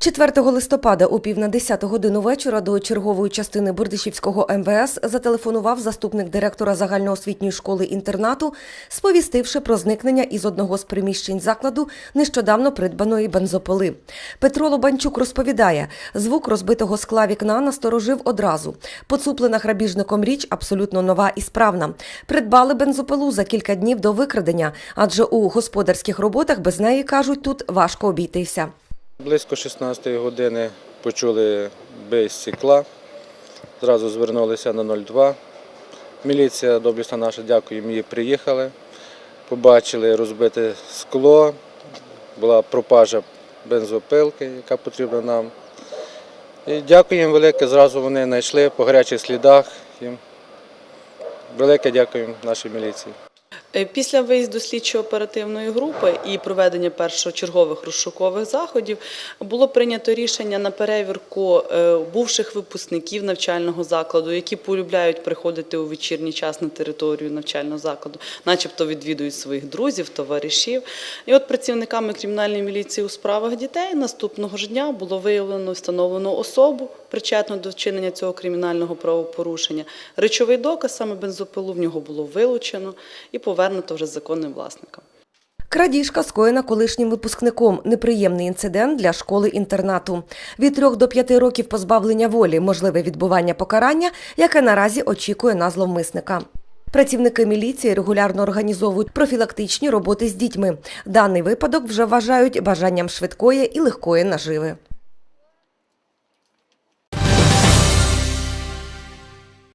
4 листопада у пів на 10 годину вечора до чергової частини Бердичівського МВС зателефонував заступник директора загальноосвітньої школи-інтернату, сповістивши про зникнення із одного з приміщень закладу нещодавно придбаної бензопили. Петро Лобанчук розповідає, звук розбитого скла вікна насторожив одразу. Поцуплена грабіжником річ абсолютно нова і справна. Придбали бензопилу за кілька днів до викрадення, адже у господарських роботах без неї, кажуть, тут важко обійтися. Близько 16 години почули бій стекла. Зразу звернулися на 02. Міліція доблісна наша, дякую, їй приїхали. Побачили розбите скло, була пропажа бензопилки, яка потрібна нам. І дякую їм велике, зразу вони знайшли по гарячих слідах. Велике дякую нашій міліції. Е, Після виїзду слідчо-оперативної групи і проведення першочергових розшукових заходів було прийнято рішення на перевірку е, бувших випускників навчального закладу, які полюбляють приходити у вечірній час на територію навчального закладу, начебто відвідують своїх друзів, товаришів. І от працівниками кримінальної міліції у справах дітей наступного ж дня було виявлено і встановлено особу, причетну до вчинення цього кримінального правопорушення. Речовий доказ, саме бензопилу, в нього було вилучено і повернуто вже законним власникам. Крадіжка скоєна колишнім випускником. Неприємний інцидент для школи-інтернату. Від трьох до п'яти років позбавлення волі, можливе відбування покарання, яке наразі очікує на зловмисника. Працівники міліції регулярно організовують профілактичні роботи з дітьми. Даний випадок вже вважають бажанням швидкої і легкої наживи.